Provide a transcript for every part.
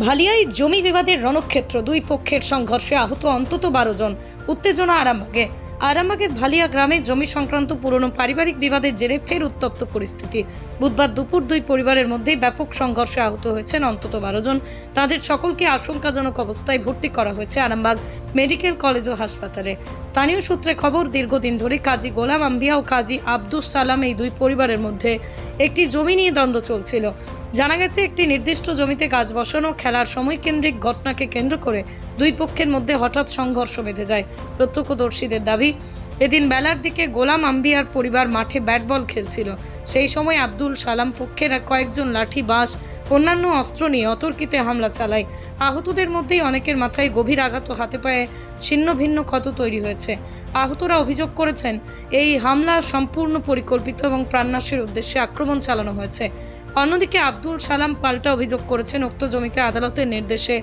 ভালিয়ায় জমি বিবাদের রণক্ষেত্র দুই পক্ষের সংঘর্ষে আহত অন্তত বারো জন। উত্তেজনা আরামবাগে। আরামবাগের ভালিয়া গ্রামে জমি সংক্রান্ত পুরনো পারিবারিক বিবাদের জেরে ফের উত্তপ্ত পরিস্থিতি। বুধবার দুপুর দুই পরিবারের মধ্যেই ব্যাপক সংঘর্ষে আহত হয়েছেন অন্তত বারো জন। তাদের সকলকে আশঙ্কাজনক অবস্থায় ভর্তি করা হয়েছে আরামবাগ মেডিকেল কলেজ ও হাসপাতালে। স্থানীয় সূত্রে খবর, দীর্ঘদিন ধরে কাজী গোলাম আম্বিয়া ও কাজী আব্দুস সালাম এই দুই পরিবারের মধ্যে একটি জমি নিয়ে দ্বন্দ্ব চলছিল। জানা গেছে, একটি নির্দিষ্ট জমিতে গাছ বসানো, খেলার সময় কেন্দ্রিক ঘটনাকে কেন্দ্র করে দুই পক্ষের মধ্যে হঠাৎ সংঘর্ষ বেঁধে যায়। প্রত্যক্ষদর্শীদের দাবি, এদিন বেলার দিকে গোলাম আম্বিয়ার পরিবার মাঠে ব্যাট বল খেলছিল। সেই সময় আব্দুল সালাম পক্ষের কয়েকজন লাঠি, বাঁশ, অন্যান্য অস্ত্র নিয়ে অতর্কিতে হামলা চালায়। আহতদের মধ্যেই অনেকের মাথায় গভীর আঘাত হাতে পায়ে ছিন্ন ভিন্ন ক্ষত তৈরি হয়েছে। আহতরা অভিযোগ করেছেন, এই হামলা সম্পূর্ণ পরিকল্পিত এবং প্রাণনাশের উদ্দেশ্যে আক্রমণ চালানো হয়েছে। অন্যদিকে আব্দুল সালাম পাল্টা অভিযোগ করেছেন, উক্ত জমিতে আদালতের নির্দেশে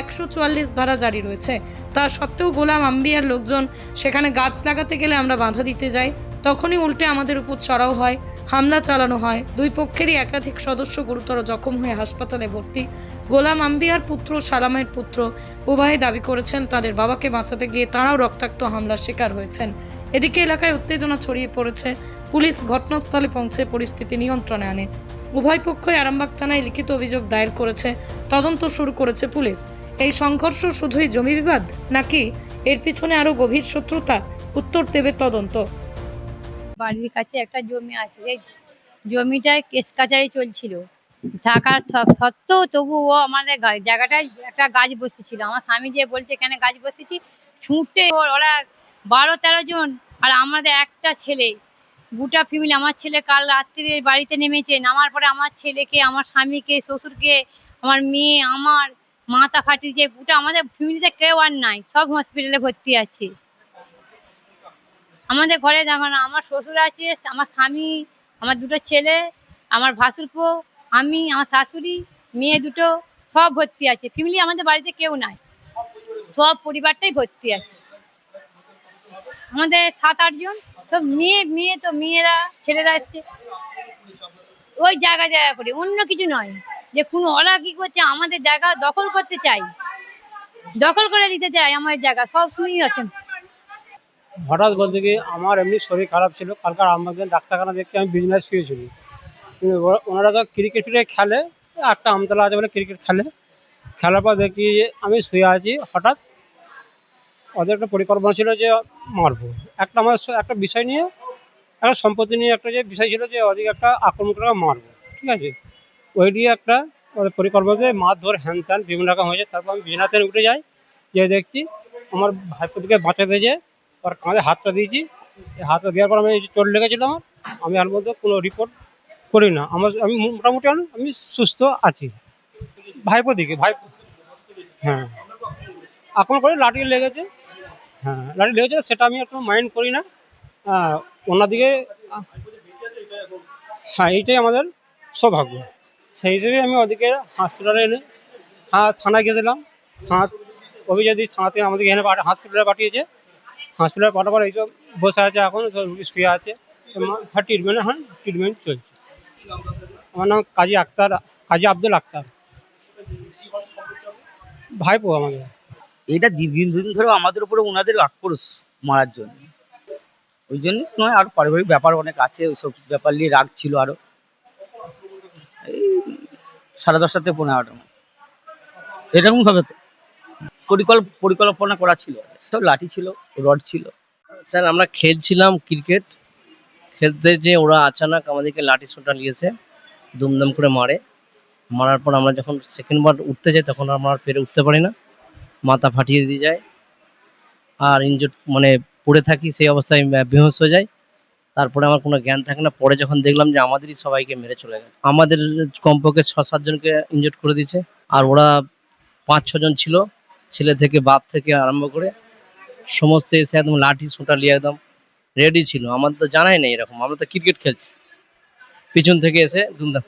একশো চুয়াল্লিশ ধারা জারি রয়েছে। তা সত্ত্বেও গোলাম আম্বিয়ার লোকজন সেখানে গাছ লাগাতে গেলে আমরা বাধা দিতে যাই, তখনই উল্টে আমাদের উপর চড়াও হয়, হামলা চালানো হয়। দুই পক্ষেরই একাধিক সদস্য গুরুতর জখম হয়ে হাসপাতালে ভর্তি। গোলাম আম্বিয়ার পুত্র সালামের পুত্র উভয়ে দাবি করেছেন, তাদের বাবাকে বাঁচাতে গিয়ে তারাও রক্তাক্ত হামলার শিকার হয়েছেন। এদিকে এলাকায় উত্তেজনা ছড়িয়ে পড়েছে। পুলিশ ঘটনাস্থলে পৌঁছে পরিস্থিতি নিয়ন্ত্রণে আনে। উভয় পক্ষই আরামবাগ থানায় লিখিত অভিযোগ দায়ের করেছে। তদন্ত শুরু করেছে পুলিশ। এই সংঘর্ষ শুধুই জমি বিবাদ, নাকি এর পিছনে আরও গভীর শত্রুতা? উত্তর দেবে তদন্ত। বাড়ির কাছে একটা জমি আছে সেই জমিটায় কেস কাচারি চলছিল। থাকার সত্ত্বেও তবু ও আমাদের জায়গাটায় একটা গাছ বসেছিল। আমার স্বামী যে বলছে, কেন গাছ বসেছি? ছুটে ওর- ওরা বারো তেরো জন, আর আমাদের একটা ছেলে। গোটা ফ্যামিলি আমার ছেলে কাল রাত্রিরে বাড়িতে নেমেছে। নামার পরে আমার ছেলেকে, আমার স্বামীকে, শ্বশুরকে, আমার মেয়ে, আমার মাথা ফাটিয়েছে গোটা আমাদের ফ্যামিলিতে কেউ আর নাই, সব হসপিটালে ভর্তি আছে। আমাদের ঘরে দেখো না, আমার শ্বশুর আছে, আমার স্বামী, আমার দুটো ছেলে, আমার ভাসুরপো আমি, আমার শাশুড়ি, মেয়ে দুটো, সব ভর্তি আছে। ফ্যামিলি আমাদের বাড়িতে কেউ নাই। সব পরিবারটাই ভর্তি আছে। আমাদের সাত আটজন সব মেয়ে মেয়ে তো মেয়েরা, ছেলেরা এসছে। ওই জায়গা জায়গা করে, অন্য কিছু নয়। যে কোনো ওরা কি করছে? আমাদের জায়গা দখল করতে চাই। দখল করে দিতে চাই আমাদের জায়গা। সব সময়ই আছেন। হঠাৎ বলতে কি আমার এমনি শরীর খারাপ ছিল। কালকার আমাদের ডাক্তারখানা দেখতে আমি বিজনেস শুয়েছিল কিন্তু ওনারা তো ক্রিকেট ফিরে খেলে। একটা আমতলা আছে বলে ক্রিকেট খেলে। খেলার পর দেখি যে আমি শুয়ে আছি হঠাৎ। ওদের একটা পরিকল্পনা ছিল যে মারবো। একটা আমার একটা বিষয় নিয়ে, একটা সম্পত্তি নিয়ে একটা যে বিষয় ছিল যে ওদিকে একটা আক্রমণ করে মারবো। ঠিক আছে? ওই দিয়ে একটা ওদের পরিকল্পনাতে মাছ ধর হ্যান ত্যান বিভিন্ন রকম হয়েছে তারপর আমি বিছানাতে উঠে যাই যে দেখছি আমার ভাইপোদিকে বাঁচাতে যে ওর কাঁধে হাতটা দিয়েছি। হাতটা দেওয়ার পর আমি যে চোট লেগেছিল আমার, আমি আর মধ্যে কোনো রিপোর্ট করি না। আমার আমি মোটামুটি আমি সুস্থ আছি। ভাইপো দিকে ভাইপো হ্যাঁ। এখন করে লাঠি লেগেছে। হ্যাঁ লাঠি লেগেছে সেটা আমি একটু মাইন্ড করি না। হ্যাঁ ওনাদিকে হ্যাঁ এইটাই আমাদের সৌভাগ্য। সেই হিসেবে আমি ওদিকে হাসপাতালে এনে হ্যাঁ থানায় গেছিলাম থানা অভিযোগ দিই থানাতে আমাদেরকে এখানে পাঠা হসপিটালে পাঠিয়েছে। হসপিটালে পাঠাবার এইসব বসে আছে এখন শুয়ে আছে। হ্যাঁ ট্রিটমেন্ট হ্যাঁ ট্রিটমেন্ট চলছে। আমার নাম কাজী আক্তার, কাজী আব্দুল আক্তার। ভাইপো আমাদের। এটা দীর্ঘদিন ধরে আমাদের উপরে ওনাদের আক্রোশ মারার জন্য। ওই জন্য নয়, আর পারিবারিক ব্যাপার অনেক আছে, ওইসব ব্যাপার নিয়ে রাগ ছিল আরও। এই সাড়ে দশটাতে পনেরো এগারোটার মধ্যে। এরকম ভাবে তো। পরিকল্প পরিকল্পনা করা ছিল। সব লাঠি ছিল, রড ছিল। স্যার, আমরা খেলছিলাম ক্রিকেট। খেলতে যে ওরা আচানক আমাদেরকে লাঠি সোটা নিয়েছে। দুমদম করে মারে। মারার পর আমরা যখন সেকেন্ড বার উঠতে যাই, তখন আমরা আর পেরে উঠতে পারি না। মাথা ফাটিয়ে দিয়ে যায়। আর ইনজুর মানে পড়ে থাকি, সেই অবস্থায় বেহুশ হয়ে যায়। তারপরে আমার কোনো জ্ঞান থাকে না। পরে যখন দেখলাম যে আমাদেরই সবাইকে মেরে চলে গেছে আমাদের কমপক্ষে ছ সাতজনকে ইনজুর করে দিয়েছে। আর ওরা পাঁচ ছজন ছিল, ছেলে থেকে বাপ থেকে আরম্ভ করে সমস্ত এসে একদম লাঠি সোটা নিয়ে একদম রেডি ছিল। আমাদের তো জানাই নেই এরকম। আমরা তো ক্রিকেট খেলছি। পিছন থেকে এসে দুমদাম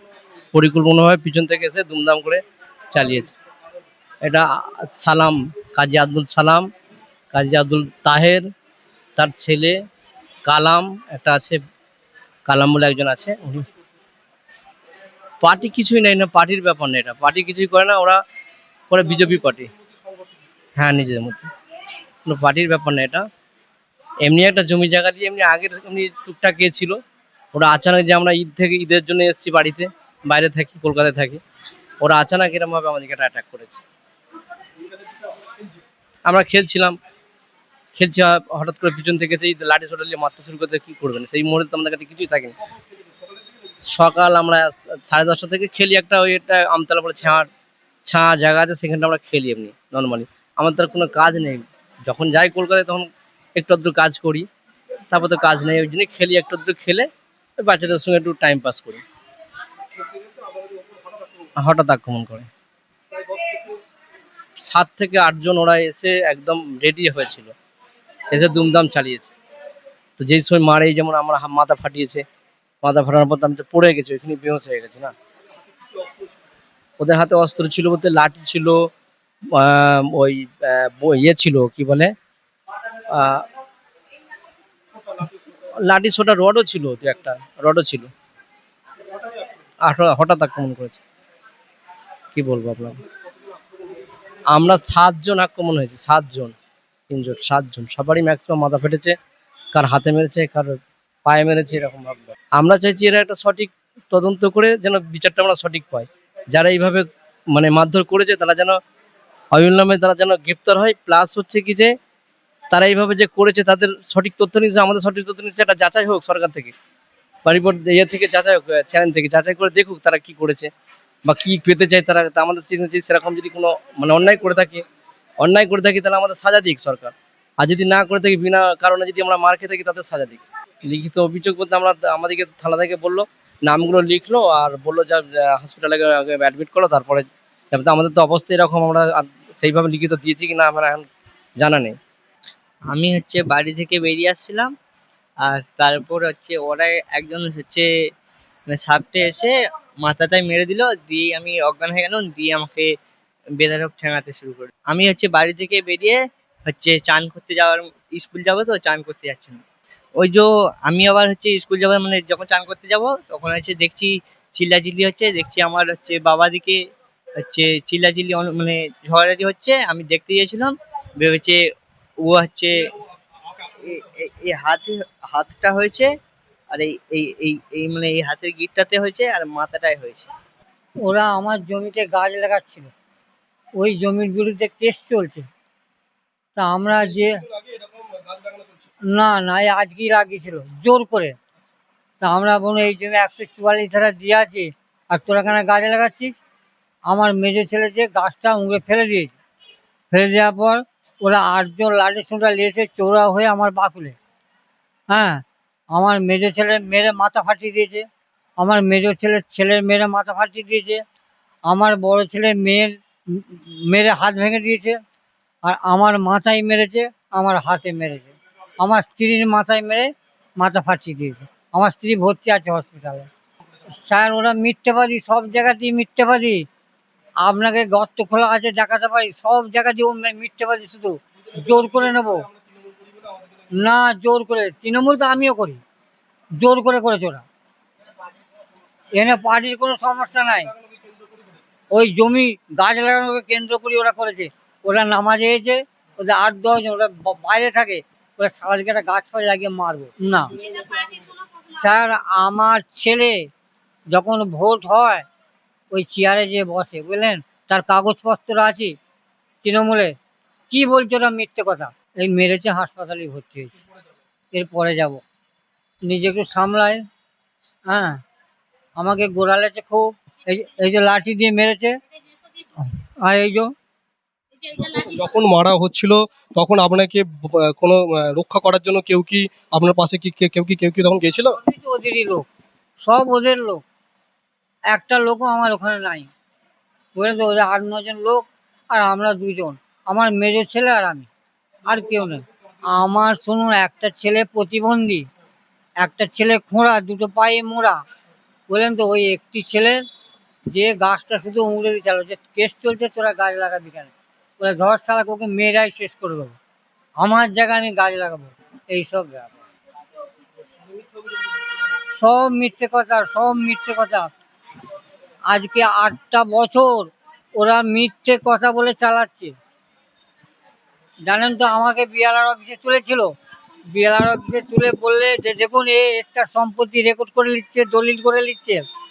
পরিকল্পনাভাবে পিছন থেকে এসে দুমদাম করে চালিয়েছে। এটা সালাম, কাজী আব্দুল সালাম, কাজী আব্দুল তাহের, তার ছেলে কালাম, একটা আছে, কালাম বলে একজন আছে। পার্টি কিছুই নেই না, পার্টির ব্যাপার নেই এটা। পার্টি কিছুই করে না, ওরা করে বিজেপি পার্টি। হ্যাঁ নিজেদের মধ্যে। কোনো পার্টির ব্যাপার না এটা। এমনি একটা জমি জায়গা দিয়ে, এমনি আগের, এমনি টুকটাক ছিল। ওরা আচানক যে আমরা ঈদ থেকে, ঈদের জন্য এসেছি বাড়িতে, বাইরে থাকি, কলকাতায় থাকি, ওরা আচানক এরমভাবে আমাদেরকে একটা অ্যাটাক করেছে। আমরা খেলছিলাম। খেলছি হঠাৎ করে পিছন থেকে সেই লাঠি সোটা নিয়ে মারতে শুরু করতে কি করবেন? সেই মুহূর্তে আমাদের কাছে কিছুই থাকেনি সকাল আমরা সাড়ে দশটা থেকে খেলি একটা ওই একটা আমতলা বলে ছাঁ ছাঁ জায়গা আছে, সেখানটা আমরা খেলি এমনি নর্মালি আমাদের তার কোনো কাজ নেই। যখন যাই কলকাতায় তখন একটু আধটু কাজ করি, তারপর তো কাজ নেই। ওই জন্যই খেলি, একটু আধটু খেলে বাচ্চাদের সঙ্গে একটু টাইম পাস করি। হঠাৎ আক্রমণ করে। সাত থেকে আটজন ওরা এসে একদম রেডি হয়েছিল। এসে দুমদাম চালিয়েছে। তো যেই সময় মারে, এই যেমন আমার মাথা ফাটিয়েছে, মাথা ফাটানোর পর আমি তো পড়ে গেছি ওইখানে বেহোশ হয়ে গেছে না? ওদের হাতে অস্ত্র ছিল বলতে লাঠি ছিল ওই ইয়ে ছিল, কি বলে? লাঠি ছোটা রডও ছিল একটা রডও ছিল। হঠাৎ আক্রমণ করেছে। কি বলব আপনাকে? আমরা সাতজন আক্রমণ হয়েছে, সাতজন। তিনজন, সাতজন। সবারই ম্যাক্সিমাম মাথা ফেটেছে, কার হাতে মেরেছে, কার পায়ে মেরেছে, এরকম ভাবে আমরা চাইছি এরা একটা সঠিক তদন্ত করে যেন বিচারটা আমরা সঠিক পাই। যারা এইভাবে মানে মারধর করেছে, তারা যেন অবিলম্বে তারা যেন গ্রেপ্তার হয়। প্লাস হচ্ছে কি যে, তারা এইভাবে যে করেছে, তাদের সঠিক তথ্য নিচ্ছে আমাদের সঠিক তথ্য নিচ্ছে এটা যাচাই হোক সরকার থেকে। বা ইয়ে থেকে যাচাই হোক, চ্যানেল থেকে যাচাই করে দেখুক তারা কি করেছে, বা কি পেতে চায় তারা। আমাদের সেরকম যদি কোনো মানে অন্যায় করে থাকে অন্যায় করে থাকি, তাহলে আমাদের সাজা দিক সরকার। আর যদি না করে থাকি, বিনা কারণে যদি আমরা মার খেয়ে থাকি, তাদের সাজা দিক। লিখিত অভিযোগ বলতে আমরা আমাদেরকে থানা থেকে বলল, নামগুলো লিখলো আর বলল যা হসপিটালে অ্যাডমিট করো, তারপরে তারপরে আমাদের তো অবস্থা এরকম, আমরা সেইভাবে লিখিত দিয়েছি কি না আমার এখন জানা নেই। আমি হচ্ছে বাড়ি থেকে বেরিয়ে আসছিলাম, আর তারপর হচ্ছে ওরা একজন হচ্ছে মানে সাপটে এসে মাথাটায় মেরে দিল, দিয়ে আমি অজ্ঞান হয়ে গেলাম, দিয়ে আমাকে বেধারক ঠেঙাতে শুরু করে। আমি হচ্ছে বাড়ি থেকে বেরিয়ে হচ্ছে চান করতে যাওয়ার, স্কুল যাব তো, চান করতে যাচ্ছি না ওই যে আমি আবার হচ্ছে স্কুল যাবার মানে যখন চান করতে যাব, তখন হচ্ছে দেখছি চিল্লাচিল্লি হচ্ছে, দেখছি আমার হচ্ছে বাবা দিকে হচ্ছে চিল্লাচিল্লি মানে ঝগড়াঝাটি হচ্ছে, আমি দেখতে গিয়েছিলাম, ভেবেছে ও হচ্ছে এই হাতে, হাতটা হয়েছে, আর এই এই এই মানে এই হাতের গিটটাতে হয়েছে, আর মাথাটায় হয়েছে। ওরা আমার জমিতে গাছ লাগাচ্ছিল। ওই জমির বিরুদ্ধে কেস চলছে। তা আমরা যে না না এই আজকেই লাগিয়েছিল জোর করে। তা আমরা বলুন এই জমি একশো চুয়াল্লিশ ধারা দিয়ে আছে আর তোরা কেন গাছ লাগাচ্ছিস? আমার মেজো ছেলে যে গাছটা উড়ে ফেলে দিয়েছে। ফেলে দেওয়ার পর ওরা আটজন লাঠি সুঁটা লিয়েছে চৌড়া হয়ে আমার বাকুলে। হ্যাঁ আমার মেজো ছেলে মেরে মাথা ফাটিয়ে দিয়েছে। আমার মেজো ছেলের ছেলের মেয়েরা মাথা ফাটিয়ে দিয়েছে। আমার বড় ছেলে মেয়ের মেরে হাত ভেঙে দিয়েছে, আর আমার মাথায় মেরেছে, আমার হাতে মেরেছে। আমার স্ত্রীর মাথায় মেরে মাথা ফাটিয়ে দিয়েছে। আমার স্ত্রী ভর্তি আছে হসপিটালে স্যার, ওরা মিথ্যাবাদী, সব জায়গাতেই মিথ্যাবাদী। আপনাকে গর্ত খোলা আছে, দেখাতে পারি? সব জায়গাতেই ও মিথ্যাবাদী শুধু। জোর করে নেব। না, জোর করে। তৃণমূল তো আমিও করি। জোর করে করেছে ওরা। এখানে পার্টির কোনো সমস্যা নাই। ওই জমি গাছ লাগানোকে কেন্দ্র করে ওরা করেছে। ওরা নামাজে এসেছে, ওদের আট দশজন ওরা বাইরে থাকে, ওরা সারাদিকে একটা গাছ ফাছ লাগিয়ে মারবো। না। স্যার, আমার ছেলে যখন ভোট হয়, ওই চেয়ারে যে বসে, বুঝলেন? তার কাগজপত্র আছে তৃণমূলে। কি বলছে ওরা মিথ্যে কথা? এই মেরেছে হাসপাতালে ভর্তি হয়েছে। এরপরে যাব। নিজে একটু সামলাই হ্যাঁ। আমাকে গোড়ালেছে খুব। এই যে- লাঠি দিয়ে মেরেছে। আর এই যে যখন মারা হচ্ছিল তখন আপনাকে কোনো রক্ষা করার জন্য কেউ কি আপনার পাশে কি কে- কেউ কি কেউ কি তখন তো ওদেরই লোক। সব ওদের লোক। একটা লোকও আমার ওখানে নাই। বুঝলে তো ওদের আট নজন লোক আর আমরা দুজন। আমার মেজো ছেলে আর আমি। আর কেউ নেই। আমার শুনুন একটা ছেলে প্রতিবন্ধী একটা ছেলে খোঁড়া দুটো পায়ে মোড়া। বললেন তো ওই একটি ছেলে যে গাছটা শুধু উড়ে দিয়ে চালো যে কেস চলছে, তোরা গাছ লাগাবি কেন? বলে, ধর সালা ওকে মেয়েরাই শেষ করে দেবো। আমার জায়গায় আমি গাছ লাগাবো। এইসব ব্যাপার। সব মিথ্যে কথা, সব মিথ্যে কথা। আজকে আটটা বছর ওরা মিথ্যে কথা বলে চালাচ্ছে। জানেন তো, আমাকে বিয়ালার অফিসে তুলেছিল। বিয়ালার অফিসে তুলে বললে যে, দেখুন, এ একটা সম্পত্তি রেকর্ড করে নিচ্ছে, দলিল করে নিচ্ছে।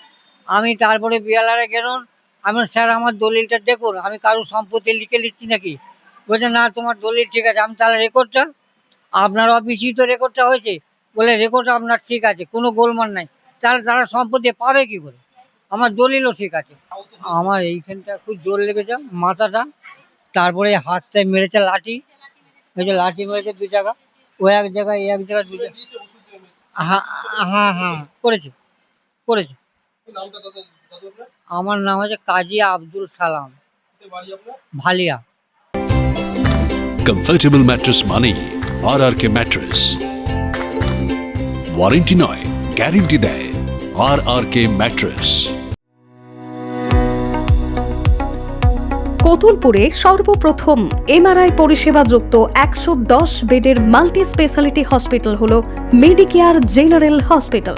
আমি তারপরে বিয়ালারে গেলাম, আমি স্যার, আমার দলিলটা দেখুন, আমি কারোর সম্পত্তি লিখে নিচ্ছি নাকি? বলছে, না, তোমার দলিল ঠিক আছে, আমি তাহলে রেকর্ডটা আপনার অফিসেই তো রেকর্ডটা হয়েছে। বলে রেকর্ড আপনার ঠিক আছে, কোনো গোলমাল নাই, তাহলে তারা সম্পত্তি পাবে কি করে? আমার দলিলও ঠিক আছে। আমার এইখানটা খুব জোর লেগেছে, মাথাটা, তারপরে হাতটায় মেরেছে লাঠি ওই যে লাঠি মেরেছে দু জায়গা, ও এক জায়গায় এক জায়গায় দু জায়গায় হ্যাঁ হ্যাঁ হ্যাঁ করেছে করেছে। আমার নাম হচ্ছে কাজী আব্দুল সালাম। ভালিয়া। কমফর্টেবল ম্যাট্রেস মানেই R R K mattress warranty নয় গ্যারেন্টি দেয় আর আর কে ম্যাট্রেস কতুলপুরে সর্বপ্রথম এমআরআই পরিষেবা যুক্ত একশো দশ বেডের মাল্টি স্পেশালিটি হসপিটাল হল মেডিকেয়ার জেনারেল হসপিটাল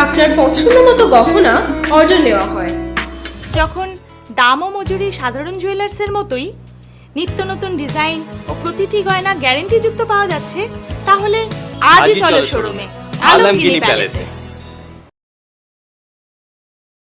আপনার পছন্দ মতো গহনা অর্ডার নেওয়া হয়। যখন দাম ও মজুরি সাধারণ জুয়েলার্সের মতোই নিত্য নতুন ডিজাইন ও প্রতিটি গয়না গ্যারেন্টি যুক্ত পাওয়া যাচ্ছে তাহলে আজই চলো শোরুমে। আলমগিরি প্যালেসে